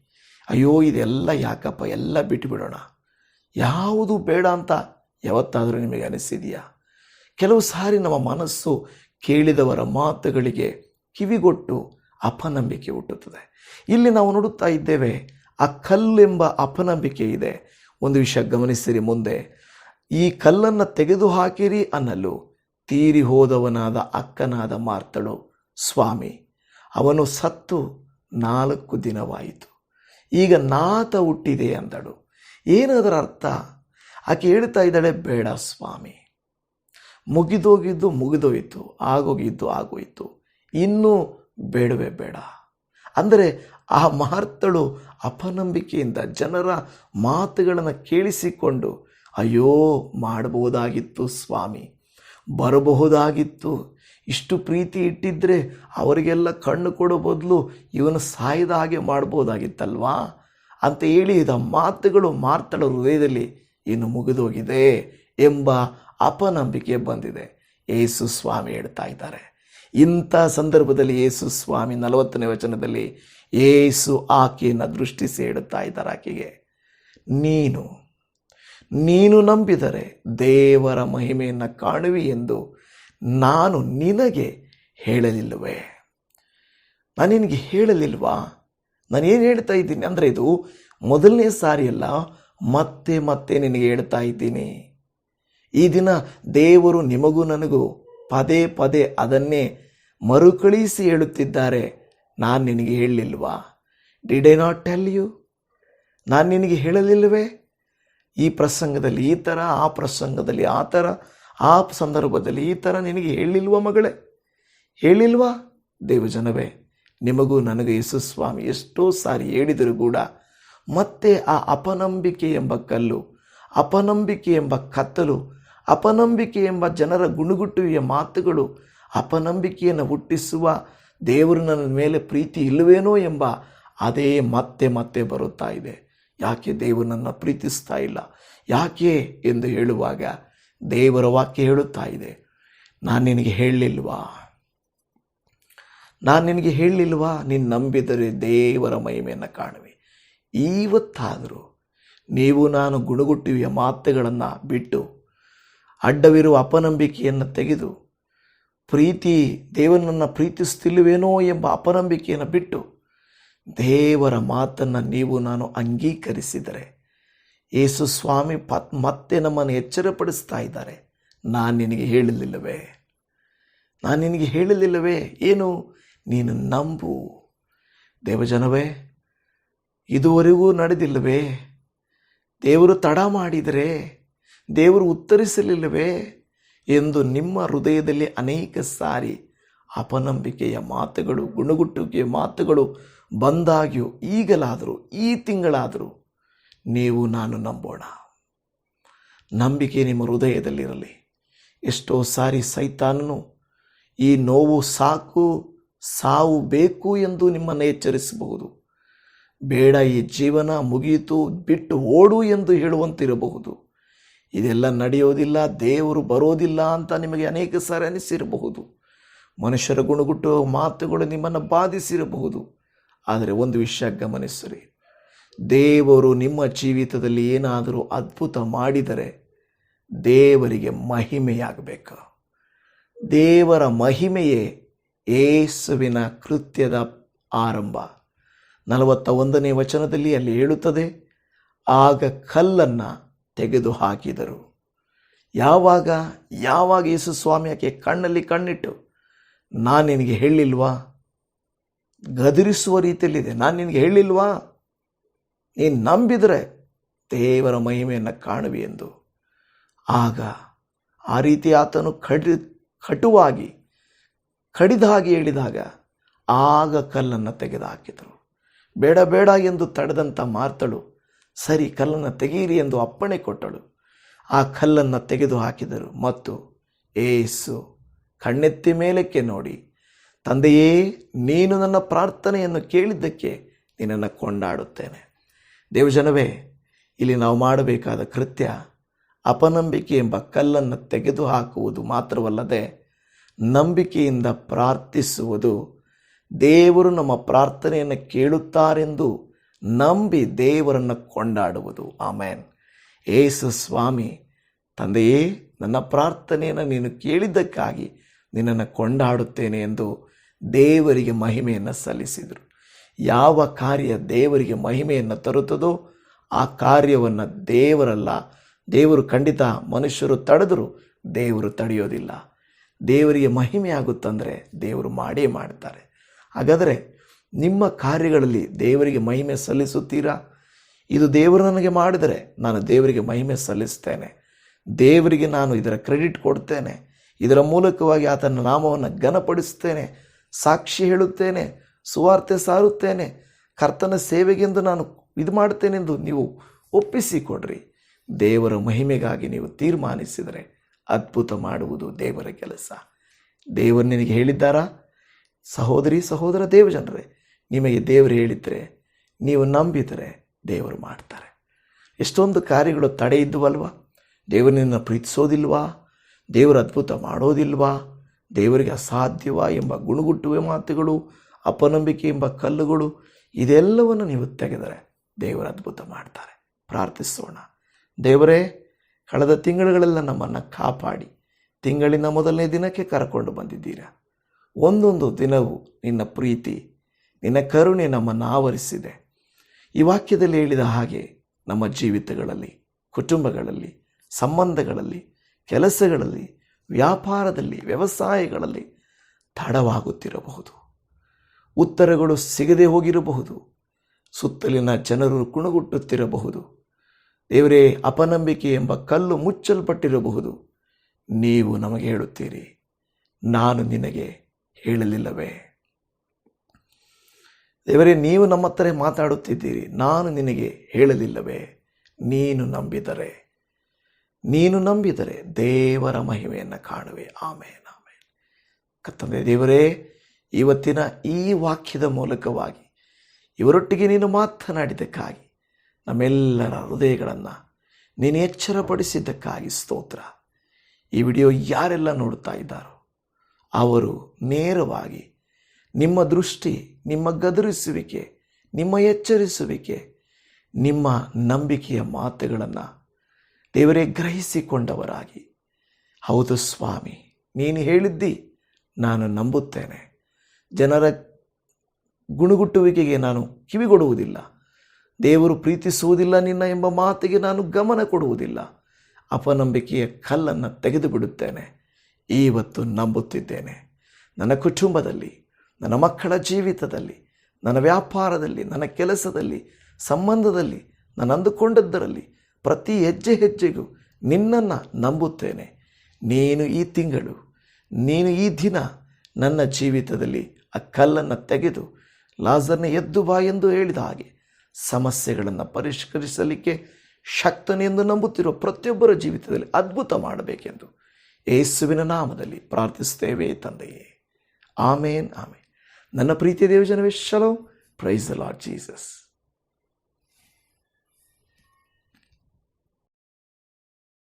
Speaker 1: ಅಯ್ಯೋ, ಇದೆಲ್ಲ ಯಾಕಪ್ಪ? ಎಲ್ಲ ಬಿಟ್ಟುಬಿಡೋಣ ಯಾವುದು ಬೇಡ ಅಂತ ಯಾವತ್ತಾದರೂ ನಿಮಗೆ ಅನಿಸಿದೆಯಾ? ಕೆಲವು ಸಾರಿ ನಮ್ಮ ಮನಸ್ಸು ಕೇಳಿದವರ ಮಾತುಗಳಿಗೆ ಕಿವಿಗೊಟ್ಟು ಅಪನಂಬಿಕೆ ಹುಟ್ಟುತ್ತದೆ. ಇಲ್ಲಿ ನಾವು ನೋಡುತ್ತಾ ಇದ್ದೇವೆ, ಆ ಕಲ್ಲೆಂಬ ಅಪನಂಬಿಕೆ ಇದೆ. ಒಂದು ವಿಷಯ ಗಮನಿಸಿರಿ ಮುಂದೆ. ಈ ಕಲ್ಲನ್ನು ತೆಗೆದು ಹಾಕಿರಿ ಅನ್ನಲು ತೀರಿ ಹೋದವನಾದ ಅಕ್ಕನಾದ ಮಾರ್ತಳು ಸ್ವಾಮಿ. ಅವನು ಸತ್ತು ನಾಲ್ಕು ದಿನವಾಯಿತು. ಈಗ ನಾತ ಹುಟ್ಟಿದೆ ಅಂದಳು. ಏನದರ ಅರ್ಥ? ಆಕೆ ಹೇಳ್ತಾ ಇದ್ದಾಳೆ, ಬೇಡ ಸ್ವಾಮಿ. ಮುಗಿದೋಗಿದ್ದು ಮುಗಿದೋಯಿತು, ಆಗೋಗಿದ್ದು ಆಗೋಯಿತು. ಇನ್ನೂ ಬೇಡವೇ ಬೇಡ. ಅಂದರೆ ಆ ಮಾರ್ತಳು ಅಪನಂಬಿಕೆಯಿಂದ ಜನರ ಮಾತುಗಳನ್ನು ಕೇಳಿಸಿಕೊಂಡು, ಅಯ್ಯೋ, ಮಾಡಬಹುದಾಗಿತ್ತು ಸ್ವಾಮಿ, ಬರಬಹುದಾಗಿತ್ತು. ಇಷ್ಟು ಪ್ರೀತಿ ಇಟ್ಟಿದ್ರೆ ಅವರಿಗೆಲ್ಲ ಕಣ್ಣು ಕೊಡೋ ಬದಲು ಇವನು ಸಾಯದ ಹಾಗೆ ಮಾಡ್ಬೋದಾಗಿತ್ತಲ್ವಾ ಅಂತ ಹೇಳಿದ ಮಾತುಗಳು ಮಾರ್ತಳ ಹೃದಯದಲ್ಲಿ ಇನ್ನು ಮುಗಿದೋಗಿದೆ ಎಂಬ ಅಪನಂಬಿಕೆ ಬಂದಿದೆ. ಯೇಸು ಸ್ವಾಮಿ ಹೇಳ್ತಾ ಇದ್ದಾರೆ. ಇಂಥ ಸಂದರ್ಭದಲ್ಲಿ ಯೇಸು ಸ್ವಾಮಿ ನಲವತ್ತನೇ ವಚನದಲ್ಲಿ ಏಸು ಆಕೆಯನ್ನು ದೃಷ್ಟಿಸಿ ಹೇಳುತ್ತಾ ಇದ್ದಾರೆ ಆಕೆಗೆ. ನೀನು ನೀನು ನಂಬಿದರೆ ದೇವರ ಮಹಿಮೆಯನ್ನು ಕಾಣುವಿ ಎಂದು ನಾನು ನಿನಗೆ ಹೇಳಲಿಲ್ಲವೇ? ನಾನು ನಿನಗೆ ಹೇಳಲಿಲ್ವಾ? ನಾನೇನು ಹೇಳ್ತಾ ಇದ್ದೀನಿ? ಅಂದರೆ ಇದು ಮೊದಲನೇ ಸಾರಿ ಅಲ್ಲ, ಮತ್ತೆ ಮತ್ತೆ ನಿನಗೆ ಹೇಳ್ತಾ ಇದ್ದೀನಿ. ಈ ದಿನ ದೇವರು ನಿಮಗೂ ನನಗೂ ಪದೇ ಪದೇ ಅದನ್ನೇ ಮರುಕಳಿಸಿ ಹೇಳುತ್ತಿದ್ದಾರೆ. ನಾನು ನಿನಗೆ ಹೇಳಲಿಲ್ವಾ? Did I not tell you ನಾನು ನಿನಗೆ ಹೇಳಲಿಲ್ಲವೇ? ಈ ಪ್ರಸಂಗದಲ್ಲಿ ಈ ಥರ ಆ ಪ್ರಸಂಗದಲ್ಲಿ ಆ ಥರ ಆ ಸಂದರ್ಭದಲ್ಲಿ ಈ ಥರ ನಿನಗೆ ಹೇಳಿಲ್ವ ಮಗಳೇ? ಹೇಳಿಲ್ವಾ ದೇವಜನವೇ, ನಿಮಗೂ ನನಗೆ ಯೇಸು ಸ್ವಾಮಿ ಎಷ್ಟೋ ಸಾರಿ ಹೇಳಿದರೂ ಕೂಡ ಮತ್ತೆ ಆ ಅಪನಂಬಿಕೆ ಎಂಬ ಕಲ್ಲು, ಅಪನಂಬಿಕೆ ಎಂಬ ಕತ್ತಲು, ಅಪನಂಬಿಕೆ ಎಂಬ ಜನರ ಗುಣುಗುಟ್ಟುವಿಯ ಮಾತುಗಳು ಅಪನಂಬಿಕೆಯನ್ನು ಹುಟ್ಟಿಸುವ ದೇವರು ನನ್ನ ಮೇಲೆ ಪ್ರೀತಿ ಇಲ್ಲವೇನೋ ಎಂಬ ಅದೇ ಮತ್ತೆ ಮತ್ತೆ ಬರುತ್ತಾ ಇದೆ. ಯಾಕೆ ದೇವರು ನನ್ನ ಪ್ರೀತಿಸ್ತಾ ಇಲ್ಲ? ಯಾಕೆ ಎಂದು ಹೇಳುವಾಗ ದೇವರ ವಾಕ್ಯ ಹೇಳುತ್ತಾ ಇದೆ. ನಾನು ನಿನಗೆ ಹೇಳಲಿಲ್ವಾ? ನಾನು ನಿನಗೆ ಹೇಳಲಿಲ್ವಾ? ನೀನು ನಂಬಿದರೆ ದೇವರ ಮಹಿಮೆಯನ್ನು ಕಾಣುವೆ. ಇವತ್ತಾದರೂ ನೀವು ನಾನು ಗುಣಗುಟ್ಟಿವೆಯ ಮಾತುಗಳನ್ನು ಬಿಟ್ಟು ಅಡ್ಡವಿರುವ ಅಪನಂಬಿಕೆಯನ್ನು ತೆಗೆದು ಪ್ರೀತಿ, ದೇವನನ್ನು ಪ್ರೀತಿಸ್ತಿಲ್ಲವೇನೋ ಎಂಬ ಅಪನಂಬಿಕೆಯನ್ನು ಬಿಟ್ಟು ದೇವರ ಮಾತನ್ನು ನೀವು ನಾನು ಅಂಗೀಕರಿಸಿದರೆ ಯೇಸು ಸ್ವಾಮಿ ಪತ್, ಮತ್ತೆ ನಮ್ಮನ್ನು ಎಚ್ಚರಪಡಿಸ್ತಾ ಇದ್ದಾರೆ. ನಾನು ನಿನಗೆ ಹೇಳಲಿಲ್ಲವೇ? ನಾನು ನಿನಗೆ ಹೇಳಲಿಲ್ಲವೇ? ಏನು? ನೀನು ನಂಬು. ದೇವಜನವೇ, ಇದುವರೆಗೂ ನಡೆದಿಲ್ಲವೇ? ದೇವರು ತಡ ಮಾಡಿದರೆ, ದೇವರು ಉತ್ತರಿಸಲಿಲ್ಲವೇ? ಎಂದು ನಿಮ್ಮ ಹೃದಯದಲ್ಲಿ ಅನೇಕ ಸಾರಿ ಅಪನಂಬಿಕೆಯ ಮಾತುಗಳು, ಗುಣಗುಟ್ಟುವಿಕೆಯ ಮಾತುಗಳು ಬಂದಾಗ್ಯೂ, ಈಗಲಾದರೂ, ಈ ತಿಂಗಳಾದರೂ ನೀವು ನಾನು ನಂಬೋಣ. ನಂಬಿಕೆ ನಿಮ್ಮ ಹೃದಯದಲ್ಲಿರಲಿ. ಎಷ್ಟೋ ಸಾರಿ ಸೈತಾನನು ಈ ನೋವು ಸಾಕು, ಸಾವು ಬೇಕು ಎಂದು ನಿಮ್ಮನ್ನು ಎಚ್ಚರಿಸಬಹುದು. ಬೇಡ, ಈ ಜೀವನ ಮುಗಿಯಿತು, ಬಿಟ್ಟು ಓಡು ಎಂದು ಹೇಳುವಂತಿರಬಹುದು. ಇದೆಲ್ಲ ನಡೆಯೋದಿಲ್ಲ, ದೇವರು ಬರೋದಿಲ್ಲ ಅಂತ ನಿಮಗೆ ಅನೇಕ ಸಾರಿ ಅನಿಸಿರಬಹುದು. ಮನುಷ್ಯರ ಗುಣಗುಟ್ಟು ಮಾತುಗಳು ನಿಮ್ಮನ್ನು ಬಾಧಿಸಿರಬಹುದು. ಆದರೆ ಒಂದು ವಿಷಯ ಗಮನಿಸಿರಿ. ದೇವರು ನಿಮ್ಮ ಜೀವಿತದಲ್ಲಿ ಏನಾದರೂ ಅದ್ಭುತ ಮಾಡಿದರೆ ದೇವರಿಗೆ ಮಹಿಮೆಯಾಗಬೇಕು. ದೇವರ ಮಹಿಮೆಯೇ ಏಸುವಿನ ಕೃತ್ಯದ ಆರಂಭ. ನಲವತ್ತ ಒಂದನೇ ವಚನದಲ್ಲಿ ಅಲ್ಲಿ ಹೇಳುತ್ತದೆ, ಆಗ ಕಲ್ಲನ್ನು ತೆಗೆದು ಹಾಕಿದರು. ಯಾವಾಗ? ಯಾವಾಗ ಯೇಸು ಸ್ವಾಮಿ ಕಣ್ಣಲ್ಲಿ ಕಣ್ಣಿಟ್ಟು, ನಾನು ನಿನಗೆ ಹೇಳಿಲ್ವಾ? ಗದರಿಸುವ ರೀತಿಯಲ್ಲಿದೆ. ನಾನು ನಿನಗೆ ಹೇಳಿಲ್ವಾ? ನೀನು ನಂಬಿದರೆ ದೇವರ ಮಹಿಮೆಯನ್ನು ಕಾಣುವಿ ಎಂದು. ಆಗ ಆ ರೀತಿ ಆತನು ಕಡಿ, ಕಟುವಾಗಿ, ಕಡಿದಾಗಿ ಹೇಳಿದಾಗ ಆಗ ಕಲ್ಲನ್ನು ತೆಗೆದು ಹಾಕಿದರು. ಬೇಡ ಬೇಡ ಎಂದು ತಡೆದಂಥ ಮಾರ್ತಳು. ಸರಿ, ಕಲ್ಲನ್ನು ತೆಗೆಯಿರಿ ಎಂದು ಅಪ್ಪಣೆ ಕೊಟ್ಟಳು. ಆ ಕಲ್ಲನ್ನು ತೆಗೆದು ಹಾಕಿದರು. ಮತ್ತು ಏಸು ಕಣ್ಣೆತ್ತಿ ಮೇಲಕ್ಕೆ ನೋಡಿ, ತಂದೆಯೇ, ನೀನು ನನ್ನ ಪ್ರಾರ್ಥನೆಯನ್ನು ಕೇಳಿದ್ದಕ್ಕೆ ನಿನ್ನನ್ನು ಕೊಂಡಾಡುತ್ತೇನೆ. ದೇವಜನವೇ, ಇಲ್ಲಿ ನಾವು ಮಾಡಬೇಕಾದ ಕೃತ್ಯ, ಅಪನಂಬಿಕೆ ಎಂಬ ಕಲ್ಲನ್ನು ತೆಗೆದು ಹಾಕುವುದು ಮಾತ್ರವಲ್ಲದೆ, ನಂಬಿಕೆಯಿಂದ ಪ್ರಾರ್ಥಿಸುವುದು ದೇವರು ನಮ್ಮ ಪ್ರಾರ್ಥನೆಯನ್ನು ಕೇಳುತ್ತಾರೆಂದು ನಂಬಿ ದೇವರನ್ನು ಕೊಂಡಾಡುವುದು. ಆಮೇನ್. ಏಸು ಸ್ವಾಮಿ, ತಂದೆಯೇ, ನನ್ನ ಪ್ರಾರ್ಥನೆಯನ್ನು ನೀನು ಕೇಳಿದ್ದಕ್ಕಾಗಿ ನಿನ್ನನ್ನು ಕೊಂಡಾಡುತ್ತೇನೆ ಎಂದು ದೇವರಿಗೆ ಮಹಿಮೆಯನ್ನು ಸಲ್ಲಿಸಿದರು. ಯಾವ ಕಾರ್ಯ ದೇವರಿಗೆ ಮಹಿಮೆಯನ್ನು ತರುತ್ತದೋ ಆ ಕಾರ್ಯವನ್ನು ದೇವರಲ್ಲ, ದೇವರು ಖಂಡಿತ ಮನುಷ್ಯರು ತಡೆದರೂ ದೇವರು ತಡೆಯೋದಿಲ್ಲ. ದೇವರಿಗೆ ಮಹಿಮೆಯಾಗುತ್ತಂದರೆ ದೇವರು ಮಾಡೇ ಮಾಡ್ತಾರೆ. ಹಾಗಾದರೆ ನಿಮ್ಮ ಕಾರ್ಯಗಳಲ್ಲಿ ದೇವರಿಗೆ ಮಹಿಮೆ ಸಲ್ಲಿಸುತ್ತೀರಾ? ಇದು ದೇವರು ನನಗೆ ಮಾಡಿದರೆ ನಾನು ದೇವರಿಗೆ ಮಹಿಮೆ ಸಲ್ಲಿಸ್ತೇನೆ. ದೇವರಿಗೆ ನಾನು ಇದರ ಕ್ರೆಡಿಟ್ ಕೊಡ್ತೇನೆ. ಇದರ ಮೂಲಕವಾಗಿ ಆತನ ನಾಮವನ್ನು ಘನಪಡಿಸ್ತೇನೆ. ಸಾಕ್ಷಿ ಹೇಳುತ್ತೇನೆ. ಸುವಾರ್ತೆ ಸಾರುತ್ತೇನೆ. ಕರ್ತನ ಸೇವೆಗೆಂದು ನಾನು ಇದು ಮಾಡ್ತೇನೆಂದು ನೀವು ಒಪ್ಪಿಸಿಕೊಡ್ರಿ. ದೇವರ ಮಹಿಮೆಗಾಗಿ ನೀವು ತೀರ್ಮಾನಿಸಿದರೆ ಅದ್ಭುತ ಮಾಡುವುದು ದೇವರ ಕೆಲಸ. ದೇವರು ನಿನಗೆ ಹೇಳಿದ್ದಾರಾ? ಸಹೋದರಿ, ಸಹೋದರ ದೇವಜನರೇ ನಿಮಗೆ ದೇವರು ಹೇಳಿದರೆ ನೀವು ನಂಬಿದರೆ ದೇವರು ಮಾಡ್ತಾರೆ. ಎಷ್ಟೊಂದು ಕಾರ್ಯಗಳು ತಡೆ ಇದ್ದುವಲ್ವಾ? ದೇವರನ್ನ ಪ್ರೀತಿಸೋದಿಲ್ವಾ? ದೇವರು ಅದ್ಭುತ ಮಾಡೋದಿಲ್ವಾ? ದೇವರಿಗೆ ಅಸಾಧ್ಯವಾ ಎಂಬ ಗುಣಗುಟ್ಟುವ ಮಾತುಗಳು, ಅಪನಂಬಿಕೆ ಎಂಬ ಕಲ್ಲುಗಳು, ಇದೆಲ್ಲವನ್ನು ನೀವು ತೆಗೆದರೆ ದೇವರು ಅದ್ಭುತ ಮಾಡ್ತಾರೆ. ಪ್ರಾರ್ಥಿಸೋಣ. ದೇವರೇ, ಕಳೆದ ತಿಂಗಳುಗಳೆಲ್ಲ ನಮ್ಮನ್ನು ಕಾಪಾಡಿ. ತಿಂಗಳಿನ ಮೊದಲನೇ ದಿನಕ್ಕೆ ಕರ್ಕೊಂಡು ಬಂದಿದ್ದೀರಾ? ಒಂದೊಂದು ದಿನವೂ ನಿನ್ನ ಪ್ರೀತಿ ನಿನ್ನ ಕರುಣೆ ನಮ್ಮನ್ನು ಆವರಿಸಿದೆ. ಈ ವಾಕ್ಯದಲ್ಲಿ ಹೇಳಿದ ಹಾಗೆ ನಮ್ಮ ಜೀವಿತಗಳಲ್ಲಿ, ಕುಟುಂಬಗಳಲ್ಲಿ, ಸಂಬಂಧಗಳಲ್ಲಿ, ಕೆಲಸಗಳಲ್ಲಿ, ವ್ಯಾಪಾರದಲ್ಲಿ, ವ್ಯವಸಾಯಗಳಲ್ಲಿ ತಡವಾಗುತ್ತಿರಬಹುದು. ಉತ್ತರಗಳು ಸಿಗದೆ ಹೋಗಿರಬಹುದು. ಸುತ್ತಲಿನ ಜನರು ಕುಣಗುಟ್ಟುತ್ತಿರಬಹುದು. ದೇವರೇ, ಅಪನಂಬಿಕೆ ಎಂಬ ಕಲ್ಲು ಮುಚ್ಚಲ್ಪಟ್ಟಿರಬಹುದು. ನೀವು ನಮಗೆ ಹೇಳುತ್ತೀರಿ, ನಾನು ನಿನಗೆ ಹೇಳಲಿಲ್ಲವೇ? ದೇವರೇ, ನೀವು ನಮ್ಮ ಹತ್ರ ಮಾತಾಡುತ್ತಿದ್ದೀರಿ. ನಾನು ನಿನಗೆ ಹೇಳಲಿಲ್ಲವೇ? ನೀನು ನಂಬಿದರೆ? ನೀನು ನಂಬಿದರೆ ದೇವರ ಮಹಿಮೆಯನ್ನು ಕಾಣುವೆ. ಆಮೇಲೆ ಆಮೇಲೆ ಕತ್ತಂದೆ ದೇವರೇ, ಇವತ್ತಿನ ಈ ವಾಕ್ಯದ ಮೂಲಕವಾಗಿ ಇವರೊಟ್ಟಿಗೆ ನೀನು ಮಾತನಾಡಿದ್ದಕ್ಕಾಗಿ, ನಮ್ಮೆಲ್ಲರ ಹೃದಯಗಳನ್ನು ನೀನು ಎಚ್ಚರಪಡಿಸಿದ್ದಕ್ಕಾಗಿ ಸ್ತೋತ್ರ. ಈ ವಿಡಿಯೋ ಯಾರೆಲ್ಲ ನೋಡುತ್ತಾ ಇದ್ದಾರೋ, ಅವರು ನೇರವಾಗಿ ನಿಮ್ಮ ದೃಷ್ಟಿ, ನಿಮ್ಮ ಗದರಿಸುವಿಕೆ, ನಿಮ್ಮ ಎಚ್ಚರಿಸುವಿಕೆ, ನಿಮ್ಮ ನಂಬಿಕೆಯ ಮಾತುಗಳನ್ನು ದೇವರೇ ಗ್ರಹಿಸಿಕೊಂಡವರಾಗಿ. ಹೌದು ಸ್ವಾಮಿ, ನೀನು ಹೇಳಿದ್ದಿ, ನಾನು ನಂಬುತ್ತೇನೆ. ಜನರ ಗುಣಗುಟ್ಟುವಿಕೆಗೆ ನಾನು ಕಿವಿಗೊಡುವುದಿಲ್ಲ ದೇವರು ಪ್ರೀತಿಸುವುದಿಲ್ಲ ನಿನ್ನ ಎಂಬ ಮಾತಿಗೆ ನಾನು ಗಮನ ಕೊಡುವುದಿಲ್ಲ. ಅಪನಂಬಿಕೆಯ ಕಲ್ಲನ್ನು ತೆಗೆದುಬಿಡುತ್ತೇನೆ. ಇವತ್ತು ನಂಬುತ್ತಿದ್ದೇನೆ. ನನ್ನ ಕುಟುಂಬದಲ್ಲಿ ನನ್ನ ಮಕ್ಕಳ ಜೀವಿತದಲ್ಲಿ, ನನ್ನ ವ್ಯಾಪಾರದಲ್ಲಿ, ನನ್ನ ಕೆಲಸದಲ್ಲಿ, ಸಂಬಂಧದಲ್ಲಿ, ನಾನು ಅಂದುಕೊಂಡದ್ದರಲ್ಲಿ ಪ್ರತಿ ಹೆಜ್ಜೆ ಹೆಜ್ಜೆಗೂ ನಿನ್ನನ್ನು ನಂಬುತ್ತೇನೆ. ನೀನು ಈ ತಿಂಗಳು, ನೀನು ಈ ದಿನ ನನ್ನ ಜೀವಿತದಲ್ಲಿ ಆ ಕಲ್ಲನ್ನು ತೆಗೆದು ಲಾಜರ್ನ ಎದ್ದು ಬಾ ಎಂದು ಹೇಳಿದ ಹಾಗೆ ಸಮಸ್ಯೆಗಳನ್ನು ಪರಿಷ್ಕರಿಸಲಿಕ್ಕೆ ಶಕ್ತನೆಂದು ನಂಬುತ್ತಿರುವ ಪ್ರತಿಯೊಬ್ಬರ ಜೀವಿತದಲ್ಲಿ ಅದ್ಭುತ ಮಾಡಬೇಕೆಂದು ಯೇಸುವಿನ ನಾಮದಲ್ಲಿ ಪ್ರಾರ್ಥಿಸುತ್ತೇವೆ ತಂದೆಯೇ. ಆಮೇನ್ ಆಮೇನ್. ನನ್ನ ಪ್ರೀತಿಯ ದೇವಜನವೇ ಶಲೋ ಪ್ರೈಸ್ ದ ಲಾರ್ಡ್ ಜೀಸಸ್